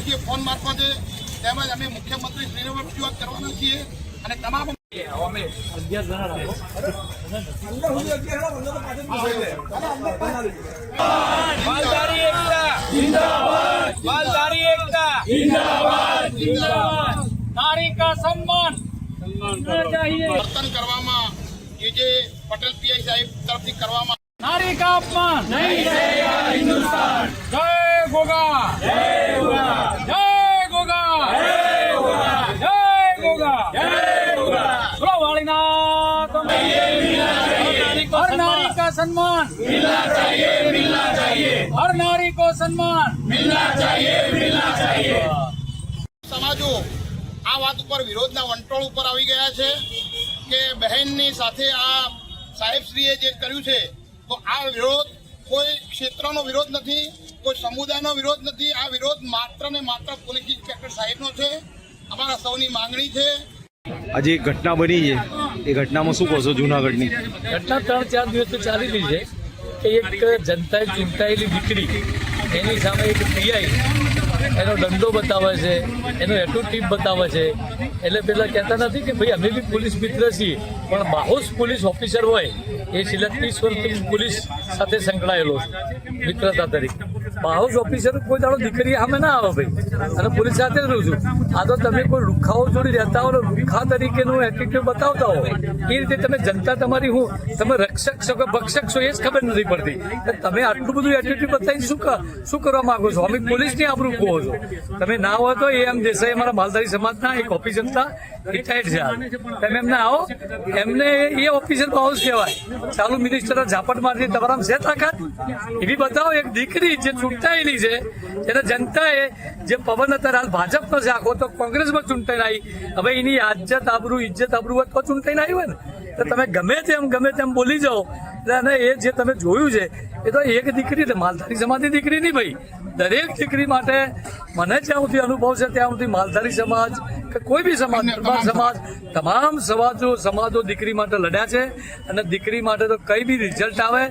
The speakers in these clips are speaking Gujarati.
છીએ ફોન મારફતે તેમજ અમે મુખ્યમંત્રી શ્રીને પણ રજૂઆત કરવાના છીએ. અને તમામ માલધારી એકતા જિંદાબાદ માલધારી એકતા જિંદાબાદ જિંદાબાદ નારી કા સન્માન વર્તન કરવામાં જે જે પટેલ પીઆઈ સાહેબ તરફથી કરવામાં નારી કા અપમાન? નહીં હિન્દુસ્તાન. જય ગોગા. જય ગોગા. જય ગોગા જય ગોગા જય ગોગા જય ગોગા બોલો વાળીનાથ હર का सम्मान। मिलना चाहिए मिलना चाहिए। हर नारी को सम्मान। मिलना चाहिए मिलना चाहिए। સમાજો આ વાત ઉપર વિરોધના વંટોળ ઉપર આવી ગયા છે કે બહેનની સાથે આ સાહેબશ્રીએ જે કર્યું છે તો આ વિરોધ કોઈ ક્ષેત્રનો વિરોધ નથી કોઈ સમુદાયનો વિરોધ નથી. આ વિરોધ માત્ર ને માત્ર પોલીસ ઇન્સ્પેક્ટર સાહેબનો છે. અમારા સૌની માંગણી છે. આજે ઘટના બની છે. એ ઘટનામાં શું કહો છો જુનાગઢની? ઘટના ત્રણ ચાર દિવસથી ચાલી રહી છે કે એક જનતાએ ચૂંટાયેલી દીકરી, એની સામે એક પીઆઈ, એનો દંડો બતાવે છે, એનો એટુ ટીપ બતાવે છે. એટલે પેલા કહેતા નથી કે ભાઈ અમે બી પોલીસ મિત્ર છીએ, પણ બાહોશ પોલીસ ઓફિસર હોય, એ છેલ્લા પોલીસ સાથે સંકળાયેલો મિત્રતા તરીકે. બાહોશ ઓફિસર કોઈ દાડો દીકરી સામે ના આવે ભાઈ. અને પોલીસ સાથે જ રહું છું. આ તો તમે કોઈ લુખાઓ જોડી રહેતા હો લુખા તરીકેનું એટીટ્યુડ બતાવતા હો. એ રીતે તમે જનતા તમારી હું, તમે રક્ષક છો કે ભક્ષક છો એ જ ખબર નથી પડતી. તમે આટલું બધું એટીટ્યુડ બતાવીને શું શું કરવા માંગો છો? અમે પોલીસની આબરૂ કહો છો. તમે ના હોય તો એ એમ દેસાઈ અમારા માલધારી સમાજના એક ઓફિસર હતા રિટાયર્ડ છે. તમે એમને આવો. એમને એ ઓફિસર બાઉસ કહેવાય. ચાલુ મિનિસ્ટર ઝાપટ મારી તમારા છે તાકાત? એવી બતાવો, એક દીકરી જે ચૂંટાયેલી છે એને જનતાએ જે પવન અત્યારે હાલ ભાજપનો છે. આખો તો કોંગ્રેસમાં ચૂંટાઈને આવી. હવે એની આજ્જત આબરૂ ઇજ્જત આબરૂ હોય તો ચૂંટાઈને આવી હોય ને. તો તમે ગમે તેમ ગમે તેમ બોલી જાઓ. અને એ જે તમે જોયું છે એ તો એક દીકરી એટલે માલધારી સમાજની દીકરી નહીં ભાઈ. દરેક દીકરી માટે મને જ્યાં સુધી અનુભવ છે ત્યાં સુધી માલધારી સમાજ કે કોઈ બી સમાજ સમાજ તમામ સમાજો સમાજો દીકરી માટે લડ્યા છે અને દીકરી માટે તો કઈ બી રિઝલ્ટ આવે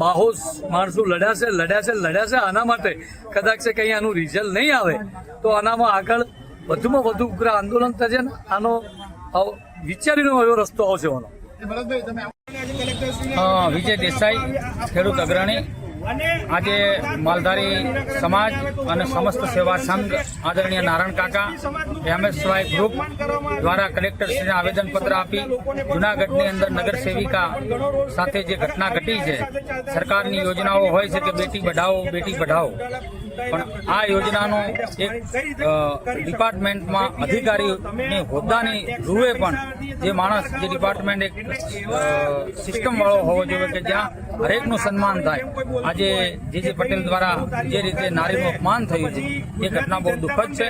બાહો માણસો લડ્યા છે લડ્યા છે લડ્યા છે આના માટે કદાચ છે કંઈ આનું રિઝલ્ટ નહીં આવે તો આનામાં આગળ વધુમાં વધુ ઉગ્ર આંદોલન થશે ને આનો વિચારીનો એવો રસ્તો આવશે વિજય દેસાઈ, ખેડૂત અગ્રણી, આજે માલધારી સમાજ અને સમસ્ત સેવા સંઘ આદરણીય નારાયણ કાકા, એમએસવાય ગ્રુપ દ્વારા કલેક્ટરશ્રીને આવેદનપત્ર આપી જુનાગઢની અંદર નગર સેવિકા સાથે જે ઘટના ઘટી છે, સરકારની યોજનાઓ હોય છે કે બેટી બઢાઓ બેટી પઢાઓ પણ આ યોજનાનો એક ડિપાર્ટમેન્ટમાં અધિકારીની હોદ્દાની રૂએ પણ જે માણસ, જે ડિપાર્ટમેન્ટ એક સિસ્ટમવાળો હોવો જોઈએ કે જ્યાં હરેકનું સન્માન થાય. આજે જે જે પટેલ દ્વારા જે રીતે નારીનું અપમાન થયું છે, એ ઘટના બહુ દુઃખદ છે.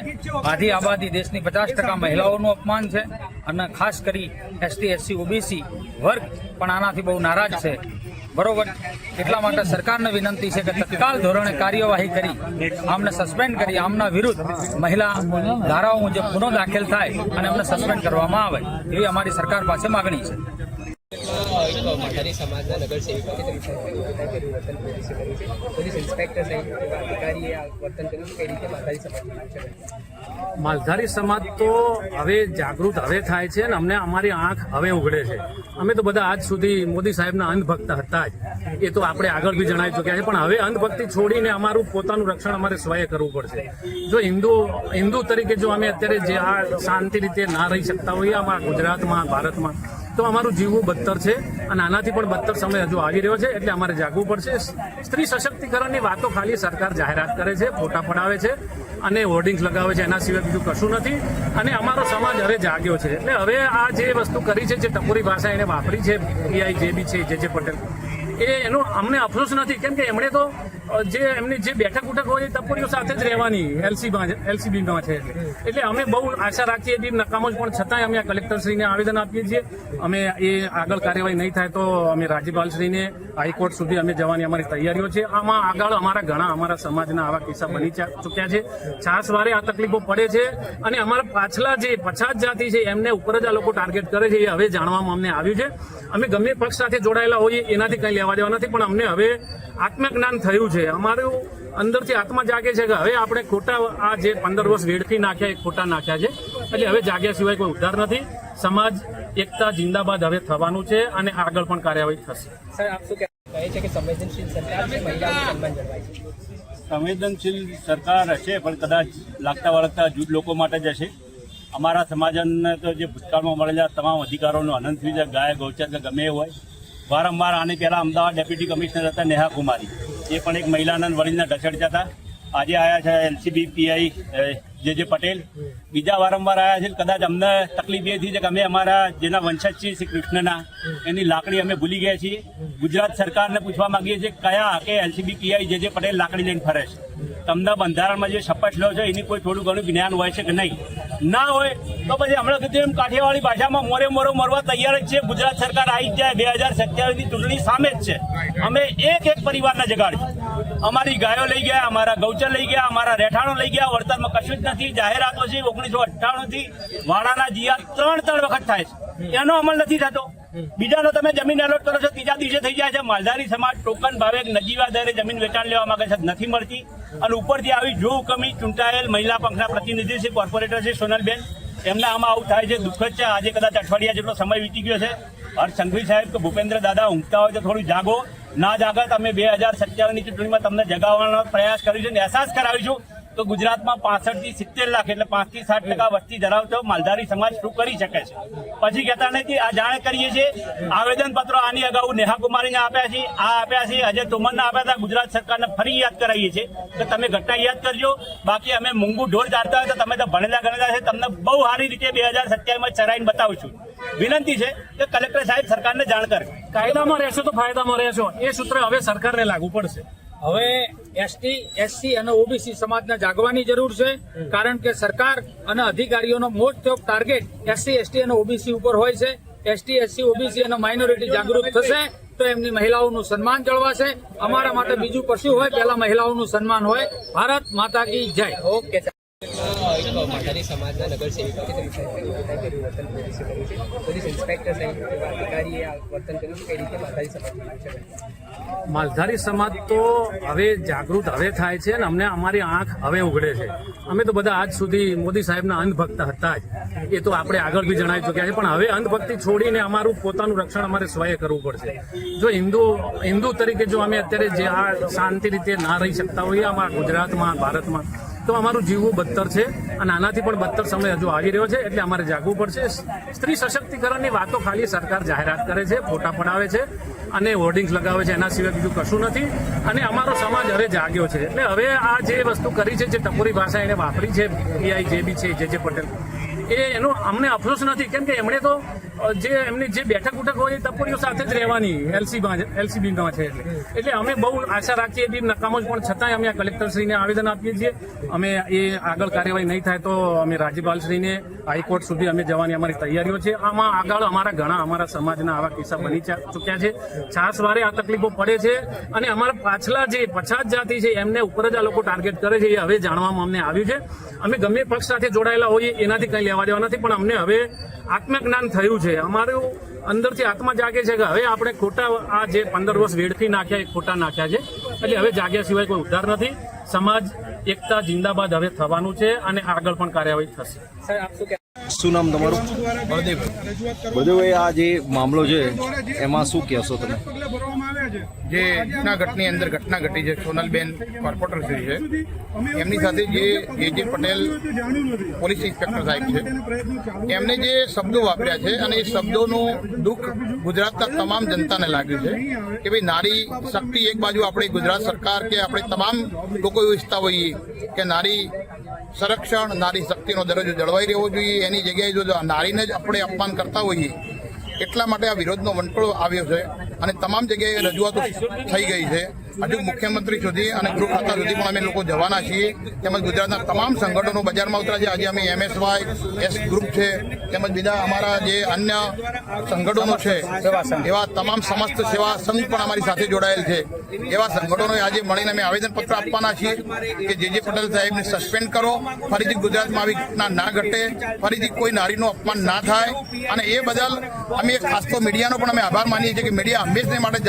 આધી આબાદી દેશની પચાસ ટકા મહિલાઓનું અપમાન છે. અને ખાસ કરી એસટી, એસસી, ઓબીસી વર્ગ પણ આનાથી બહુ નારાજ છે. બરોબર? એટલા માટે સરકારને વિનંતી છે કે તત્કાલ ધોરણે કાર્યવાહી કરી, આમને સસ્પેન્ડ કરી, આમના વિરુદ્ધ મહિલા ધારાઓ મુજબ ગુનો દાખલ થાય અને એમને સસ્પેન્ડ કરવામાં આવે, એવી અમારી સરકાર પાસે માગણી છે. માલધારી સમાજ તો હવે જાગૃત હવે થાય છે અને અમને અમારી આંખ હવે ઉઘડે છે. અમે તો બધા આજ સુધી મોદી સાહેબના અંધભક્ત હતા જ. એ તો આપણે આગળ બી જણાવી ચૂક્યા છે, પણ હવે અંધભક્તિ છોડીને અમારું પોતાનું રક્ષણ અમારે સ્વયં કરવું પડશે. જો હિન્દુ હિન્દુ તરીકે જો અમે અત્યારે જે આ શાંતિ રીતે ના રહી શકતા હોઈએ અમારા ગુજરાતમાં, ભારતમાં તો અમારું જીવવું બદતર છે અને આનાથી પણ બદતર સમય હજુ આવી રહ્યો છે એટલે અમારે જાગવું પડશે. સ્ત્રી સશક્તિકરણની વાતો ખાલી સરકાર જાહેરાત કરે છે, ફોટા પડાવે છે અને હોર્ડિંગ્સ લગાવે છે, એના સિવાય બીજું કશું નથી. અને અમારો સમાજ હવે જાગ્યો છે. એટલે હવે આ જે વસ્તુ કરી છે, જે ટપોરી ભાષા એને વાપરી છે, પીઆઈ જે બી છે, જે જે પટેલ એ એનો અમને અફસોસ નથી. કેમ કે એમણે તો જે એમની જે બેઠક ઉઠક હોય એ ટપોરીઓ સાથે જ રહેવાની એલસીબીમાં એલસીબીમાં છે એટલે. અમે બહુ આશા રાખીએ છીએ નકામો પણ છતાંય અમે કલેક્ટરશ્રીને આવેદન આપીએ છીએ. અમે એ આગળ કાર્યવાહી નહીં થાય તો અમે રાજ્યપાલશ્રીને હાઈકોર્ટ સુધી અમે જવાની અમારી તૈયારીઓ છે. આમાં આગળ અમારા ઘણા અમારા સમાજના આવા કિસ્સા બની ચૂક્યા છે. છાસ વારે આ તકલીફો પડે છે અને અમારા પાછલા જે પછાત જાતિ છે, એમને ઉપર જ આ લોકો ટાર્ગેટ કરે છે, એ હવે જાણવામાં અમને આવ્યું છે. અમે ગમે પક્ષ સાથે જોડાયેલા હોઈએ, એનાથી કંઈ લેવા દેવા નથી પણ અમને હવે આત્મજ્ઞાન થયું છે. અમારું અંદરથી આત્મા જાગે છે કે હવે આપણે ખોટા આ જે પંદર વર્ષ વેડફી નાખ્યા એ ખોટા નાખ્યા છે. એટલે હવે જાગ્યા સિવાય કોઈ ઉદ્ધાર નથી. સમાજ એકતા જિંદાબાદ હવે થવાનું છે અને આગળ પણ કાર્યવાહી થશે. સર આપ શું કહે છે કે સંવેદનશીલ સરકાર છે મહિલાઓનું સન્માન જળવાય છે? સંવેદનશીલ સરકાર હશે પણ કદાચ લાગતા વળગતા જૂથ લોકો માટે જ હશે. અમારા સમાજને તો જે ભૂતકાળમાં મળેલા તમામ અધિકારોનો અનંત થઈ જાય ગાય ગૌચર કે ગમે એ હોય. વારંવાર આની પહેલાં અમદાવાદ ડેપ્યુટી કમિશનર હતા, નેહા કુમારી. એ પણ એક મહિલાના વડીલના ઢસડતા હતા. આજે આવ્યા છે એલસીબી પીઆઈ જે જે પટેલ. બીજા વારંવાર આવ્યા છે કદાચ અમને તકલીફ એ થઈ છે કે અમે અમારા જેના વંશજ છીએ શ્રી કૃષ્ણના, એની લાકડી અમે ભૂલી ગયા છીએ. ગુજરાત સરકારને પૂછવા માંગીએ છીએ કયા કે એલસીબી પીઆઈ જે જે પટેલ લાકડી લઈને ફરે છે. તમને બંધારણમાં જે શપથ લો છો, એની કોઈ થોડું ઘણું જ્ઞાન હોય છે કે નહીં? ના હોય, તો પછી હમણાં કીધું એમ કાઠિયાવાડી ભાષામાં મોરે મોરો મરવા તૈયાર જ છે. ગુજરાત સરકાર આવી જાય. બે હજાર સત્યાવીસની ચૂંટણી સામે જ છે. અમે એક એક પરિવારના જગાડ્યું અમારી ગાયો લઈ ગયા, અમારા ગૌચર લઈ ગયા, અમારા રહેઠાણો લઈ ગયા. વળતરમાં કશું જ નથી. જાહેરાતો છે ઓગણીસો અઠ્ઠાણું થી વાડાના જીયા ત્રણ ત્રણ વખત થાય છે. એનો અમલ નથી થતો. બીજાનો તમે જમીન એલોટ કરો છો, ત્રીજા દિવસે થઈ જાય છે. માલધારી સમાજ ટોકન ભાવે નજીવા દરે જમીન વેચાણ લેવા માંગે છે, નથી મળતી. અને ઉપરથી આવી જો કમી ચૂંટાયેલ મહિલા પંખના પ્રતિનિધિ છે કોર્પોરેટર છે સોનલબેન, એમના આમાં આવું થાય છે, દુઃખદ છે. આજે કદાચ અઠવાડિયા જેટલો સમય વીતી ગયો છે. હર્ષ સંઘવી સાહેબ કે ભૂપેન્દ્ર દાદા ઊંઘતા હોય તો થોડું જાગો. ના જાગત તમે બે હજાર સત્યાવીસની ચૂંટણીમાં તમને જગાવવાનો પ્રયાસ કરીશું અને અહેસાસ કરાવીશું. તો ગુજરાતમાં પાસઠથી સિત્તેર લાખ એટલે પાંચથી સાત ટકા વસ્તી ધરાવતો માલધારી સમાજ શું કરી શકે છે? પછી કહેતા નથી આ જાણે કરીએ છીએ. આવેદન પત્રો આની અગાઉ નેહા કુમારીને આપ્યા છે. આ આપ્યા છે. અજય તોમરને આપ્યા હતા. ગુજરાત સરકારને ફરી યાદ કરાવીએ છીએ. કે તમે ઘટના યાદ કરજો. બાકી અમે મૂંગું ઢોર ચાલતા હોય તો તમે તો ભણેલા ગણેલા છે. તમને બહુ સારી રીતે બે હજાર સત્યાવીસમાં ચરાઈને બતાવશું વિનંતી છે કે કલેક્ટર સાહેબ સરકારને જાણ કરે. કાયદામાં રહેશો તો ફાયદામાં રહેશો. એ સૂત્ર હવે સરકારને લાગુ પડશે. હવે એસટી એસસી અને ઓબીસી સમાજને જાગવાની જરૂર છે. કારણ કે સરકાર અને અધિકારીઓનો most of target SC ST અને ઓબીસી ઉપર હોય છે. એસટી એસસી ઓબીસી અને માઇનોરિટી જાગૃત થશે તો એમની મહિલાઓનું સન્માન જળવાશે. અમારા માટે બીજું કશું હોય પહેલા મહિલાઓનું સન્માન હોય. ભારત માતા કી જય. ઓકે સર સમાજના નગર સેવિકા કે તેનું કર્યું વર્તન પોલીસે કર્યું છે. પોલીસ ઇન્સ્પેક્ટર સાહેબ અધિકારીએ વર્તન કર્યું છે? કઈ રીતે માધારી સમાજ માલધારી સમાજ તો હવે જાગૃત હવે થાય છે અને અમને અમારી આંખ હવે ઉઘડે છે. અમે તો બધા આજ સુધી મોદી સાહેબના અંધભક્ત હતા જ. એ તો આપણે આગળ બી જણાવી ચૂક્યા છે. પણ હવે અંધભક્તિ છોડીને અમારું પોતાનું રક્ષણ અમારે સ્વયં કરવું પડશે. જો હિન્દુ હિન્દુ તરીકે જો અમે અત્યારે જે આ શાંતિ રીતે ના રહી શકતા હોઈએ અમારા ગુજરાતમાં, ભારતમાં તો અમારું જીવવું બદતર છે અને આનાથી પણ બદતર સમય હજુ આવી રહ્યો છે એટલે અમારે જાગવું પડશે. સ્ત્રી સશક્તિકરણની વાતો ખાલી સરકાર જાહેરાત કરે છે, ફોટા પડાવે છે અને હોર્ડિંગ્સ લગાવે છે, એના સિવાય બીજું કશું નથી. અને અમારો સમાજ હવે જાગ્યો છે. એટલે હવે આ જે વસ્તુ કરી છે, જે ટપોરી ભાષા એને વાપરી છે પીઆઈ જે બી છે, જે જે પટેલ એ એનો અમને અફસોસ નથી. કેમ કે એમણે તો જે એમની જે બેઠક ઉઠક હોય એ તપોરીઓ સાથે જ રહેવાની એલસીબી એલસીબીમાં છે એટલે. એટલે અમે બહુ આશા રાખીએ બી નકામો પણ છતાંય અમે આ કલેક્ટરશ્રીને આવેદન આપીએ છીએ. અમે એ આગળ કાર્યવાહી નહીં થાય તો અમે રાજ્યપાલશ્રીને હાઈકોર્ટ સુધી અમે જવાની અમારી તૈયારીઓ છે. આમાં આગળ અમારા ઘણા અમારા સમાજના આવા કિસ્સા બની ચૂક્યા છે. છાસવારે આ તકલીફો પડે છે અને અમારા પાછલા જે પછાત જાતિ છે એમને ઉપર જ આ લોકો ટાર્ગેટ કરે છે એ હવે જાણવામાં અમને આવ્યું છે. અમે ગમે પક્ષ સાથે જોડાયેલા હોઈએ, એનાથી કંઈ લેવા દેવા નથી પણ અમને હવે આત્મજ્ઞાન થયું છે. અમારું અંદરથી આત્મા જાગે છે કે હવે આપણે ખોટા આ જે પંદર વર્ષ વેડફી નાખ્યા એ ખોટા નાખ્યા છે. એટલે હવે જાગ્યા સિવાય કોઈ ઉદ્ધાર નથી. સમાજ એકતા જિંદાબાદ હવે થવાનું છે અને આગળ પણ કાર્યવાહી થશે. શું નામ તમારું? બધું આ જે મામલો છે એમાં શું કહેશો તમે? જે જૂનાગઢની અંદર ઘટના ઘટી છે, સોનલબેન કોર્પોરેટર શ્રી છે. એમની સાથે જે જે પટેલ પોલીસ ઇન્સ્પેક્ટર સાહેબ છે, એમને જે શબ્દો વાપર્યા છે અને એ શબ્દોનું દુઃખ ગુજરાતના તમામ જનતાને લાગ્યું છે કે ભાઈ નારી શક્તિ એક બાજુ આપણે ગુજરાત સરકાર કે આપણે તમામ લોકો એવું ઈચ્છતા હોઈએ કે નારી સંરક્ષણ, નારી શક્તિનો દરજ્જો જળવાઈ રહેવો જોઈએ. એની જગ્યાએ જો નારીને જ આપણે અપમાન કરતા હોઈએ એટલા માટે આ વિરોધનો વંટોળો આવ્યો છે અને તમામ જગ્યાએ રજૂઆતો થઈ ગઈ છે. હજુ મુખ્યમંત્રી સુધી અને ગૃહ ખાતા સુધી પણ અમે લોકો જવાના છીએ. તેમજ ગુજરાતના તમામ સંગઠનો બજારમાં ઉતરા છે. આજે અમે એમએસવાય એસ ગ્રુપ છે તેમજ બીજા અમારા જે અન્ય સંગઠનો છે એવા તમામ સમસ્ત સેવા સંઘ પણ અમારી સાથે જોડાયેલ છે. એવા સંગઠનોએ આજે મળીને અમે આવેદનપત્ર આપવાના છીએ કે જે જે પટેલ સાહેબને સસ્પેન્ડ કરો. ફરીથી ગુજરાતમાં આવી ઘટના ના ઘટે. ફરીથી કોઈ નારીનું અપમાન ના થાય. અને એ બદલ અમે ખાસ તો મીડિયાનો પણ અમે આભાર માનીએ છીએ કે મીડિયા હંમેશને માટે